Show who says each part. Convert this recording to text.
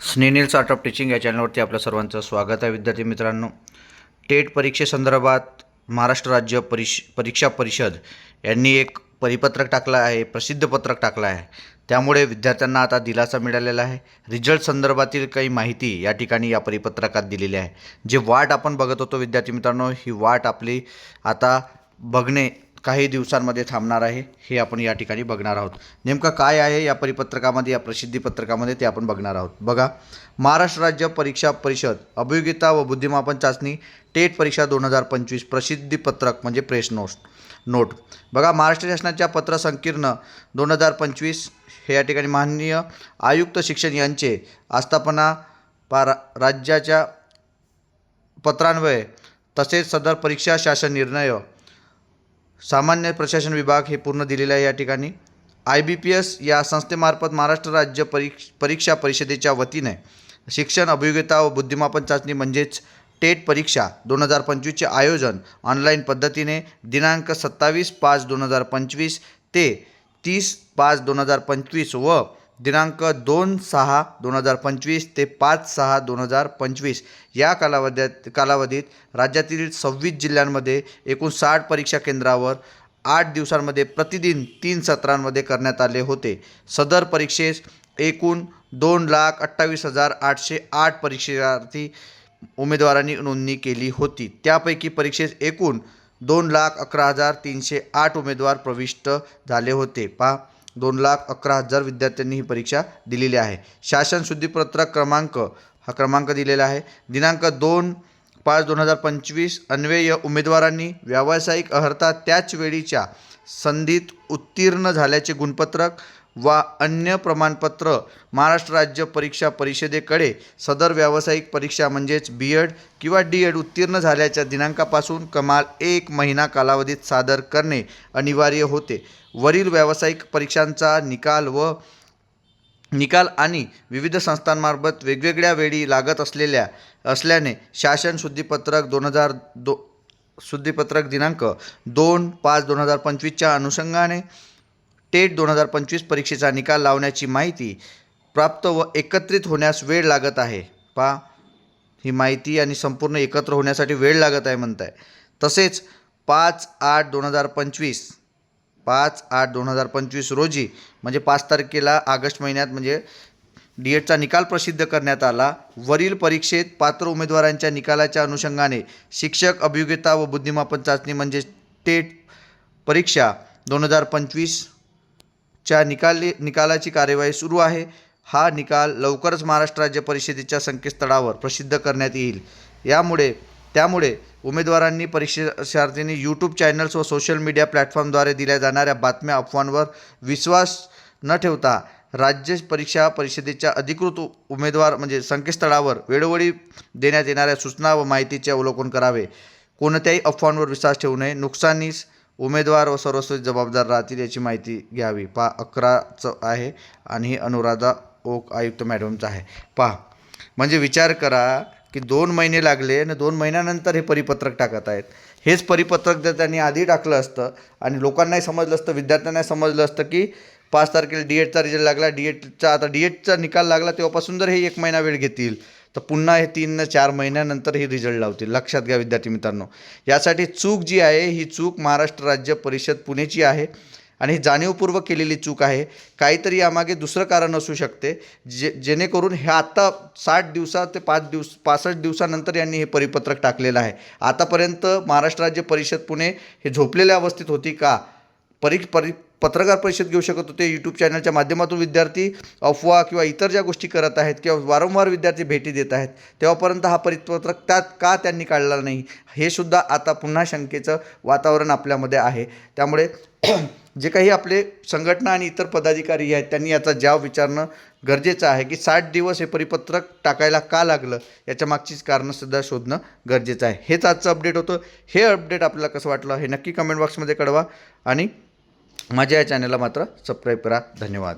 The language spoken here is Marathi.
Speaker 1: स्नेनिल आर्ट ऑफ टीचिंग या चॅनलवरती आपल्या सर्वांचं स्वागत आहे. विद्यार्थी मित्रांनो टेट परीक्षेसंदर्भात महाराष्ट्र राज्य परिश परीक्षा परिषद यांनी एक परिपत्रक टाकलं आहे प्रसिद्ध पत्रक टाकलं आहे. त्यामुळे विद्यार्थ्यांना आता दिलासा मिळालेला आहे. रिझल्ट संदर्भातील काही माहिती या ठिकाणी या परिपत्रकात दिलेली आहे. जे वाट आपण बघत होतो विद्यार्थी मित्रांनो ही वाट आपली आता बघणे काही दिवसांमध्ये थांबणार आहे हे आपण या ठिकाणी बघणार आहोत. नेमकं काय आहे या परिपत्रकामध्ये या प्रसिद्धी पत्रकामध्ये ते आपण बघणार आहोत. बघा महाराष्ट्र राज्य परीक्षा परिषद अभियोगिता व बुद्धिमापन चाचणी टेट परीक्षा दोन हजार पंचवीस प्रसिद्धी पत्रक म्हणजे प्रेस नोट नोट. बघा महाराष्ट्र शासनाच्या पत्र संकीर्ण दोन हजार पंचवीस हे या ठिकाणी माननीय आयुक्त शिक्षण यांचे आस्थापना पा राज्याच्या पत्रान्वये तसेच सदर परीक्षा शासन निर्णय सामान्य प्रशासन विभाग हे पूर्ण दिलेलं आहे या ठिकाणी. आय बी पी एस या संस्थेमार्फत महाराष्ट्र राज्य परीक्ष परीक्षा परिषदेच्या वतीने शिक्षण अभियोगिता व बुद्धिमापन चाचणी म्हणजेच टेट परीक्षा दोन हजार पंचवीसचे आयोजन ऑनलाईन पद्धतीने दिनांक सत्तावीस पाच दोन हजार पंचवीस ते तीस पाच दोन हजार पंचवीस व दिनांक दोन सहा दोन हजार पंचवीस ते पाच सहा दोन हजार पंचवीस. या कालावध्यात कालावधीत राज्यातील सव्वीस जिल्ह्यांमध्ये एकूण साठ परीक्षा केंद्रावर आठ दिवसांमध्ये प्रतिदिन तीन सत्रांमध्ये करण्यात आले होते. सदर परीक्षेस एकूण दोन लाख अठ्ठावीस हजार आठशे आठ परीक्षार्थी उमेदवारांनी नोंदणी केली होती. त्यापैकी परीक्षेस एकूण दोन लाख अकरा हजार तीनशे आठ उमेदवार प्रविष्ट झाले होते. पहा दोन लाख अकरा हजार विद्यार्थ्यांनी ही परीक्षा दिलेली आहे. शासन शुद्धीपत्रक क्रमांक हा क्रमांक दिलेला आहे. दिनांक दोन पाच दोन हजार पंचवीस अन्वय उमेदवारांनी व्यावसायिक अर्हता त्याच वेळीच्या संधीत उत्तीर्ण झाल्याचे गुणपत्रक वा अन्य प्रमाणपत्र महाराष्ट्र राज्य परीक्षा परिषदेकडे सदर व्यावसायिक परीक्षा म्हणजेच बी एड किंवा डी एड उत्तीर्ण झाल्याच्या दिनांकापासून कमाल एक महिना कालावधीत सादर करणे अनिवार्य होते. वरील व्यावसायिक परीक्षांचा निकाल व निकाल आणि विविध संस्थांमार्फत वेगवेगळ्या वेळी लागत असलेल्या असल्याने शासन शुद्धीपत्रक दोन हजार दो शुद्धीपत्रक दिनांक दोन पाच दोन हजार पंचवीसच्या अनुषंगाने टेट दोन हजार पंचवीस परीक्षेचा निकाल लावण्याची माहिती प्राप्त व एकत्रित होण्यास वेळ लागत आहे. पा ही माहिती आणि संपूर्ण एकत्र होण्यासाठी वेळ लागत आहे म्हणत आहे तसेच पाच आठ दोन हजार पंचवीस पाच आठ दोन हजार पंचवीस रोजी म्हणजे पाच तारखेला ऑगस्ट महिन्यात म्हणजे डी एडचा निकाल प्रसिद्ध करण्यात आला. वरील परीक्षेत पात्र उमेदवारांच्या निकालाच्या अनुषंगाने शिक्षक अभियोगिता व बुद्धिमापन चाचणी म्हणजे टेट परीक्षा दोन हजार पंचवीस च्या निकाली निकालाची कार्यवाही सुरू आहे. हा निकाल लवकरच महाराष्ट्र राज्य परिषदेच्या संकेतस्थळावर प्रसिद्ध करण्यात येईल. यामुळे त्यामुळे उमेदवारांनी परीक्षार्थींनी यूट्यूब चॅनल्स व सोशल मीडिया प्लॅटफॉर्मद्वारे दिल्या जाणाऱ्या बातम्या अफवांवर विश्वास न ठेवता राज्य परीक्षा परिषदेच्या अधिकृत उमेदवार म्हणजे संकेतस्थळावर वेळोवेळी देण्यात येणाऱ्या सूचना व माहितीचे अवलोकन करावे. कोणत्याही अफवांवर विश्वास ठेवू नये. नुकसानीस उमेदवार व सर्वस्वी जबाबदार राहतील याची माहिती घ्यावी. पा अकराचं आहे आणि हे अनुराधा ओक आयुक्त मॅडमचं आहे. पहा म्हणजे विचार करा की दोन महिने लागले आणि दोन महिन्यानंतर हे परिपत्रक टाकत आहेत. हेच परिपत्रक जर त्यांनी आधी टाकलं असतं आणि लोकांनाही समजलं असतं विद्यार्थ्यांनाही समजलं असतं की पाच तारखेला डी एडचा रिझल्ट लागला डी एडचा आता डी एडचा निकाल लागला तेव्हापासून जर हे एक महिना वेळ घेतील तर पुन्हा हे तीन चार महिन्यानंतर हे रिझल्ट लावतील. लक्षात घ्या विद्यार्थी मित्रांनो. यासाठी चूक जी आहे ही चूक महाराष्ट्र राज्य परिषद पुणेची आहे आणि ही जाणीवपूर्वक केलेली चूक आहे. काहीतरी यामागे दुसरं कारण असू शकते जे जेणेकरून हे आत्ता साठ दिवसा ते पाच दिवस पासष्ट दिवसानंतर यांनी हे परिपत्रक टाकलेलं आहे. आतापर्यंत महाराष्ट्र राज्य परिषद पुणे हे झोपलेल्या अवस्थेत होती का? परी परी पत्रकार परिषद घेऊ शकत होते. यूट्यूब चॅनलच्या माध्यमातून विद्यार्थी अफवा किंवा इतर ज्या गोष्टी करत आहेत किंवा वारंवार विद्यार्थी भेटी देत आहेत तेव्हापर्यंत हा परिपत्रक त्यात का त्यांनी काढला नाही हे सुद्धा आता पुन्हा शंकेचं वातावरण आपल्यामध्ये आहे. त्यामुळे जे काही आपले संघटना आणि इतर पदाधिकारी आहेत त्यांनी याचा जाव विचारणं गरजेचं आहे की साठ दिवस हे परिपत्रक टाकायला का लागलं याच्या मागचीच कारणंसुद्धा शोधणं गरजेचं आहे. हेच आजचं अपडेट होतं. हे अपडेट आपल्याला कसं वाटलं हे नक्की कमेंट बॉक्समध्ये कळवा आणि माझ्या या चॅनलला मात्र सबस्क्राईब करा. धन्यवाद.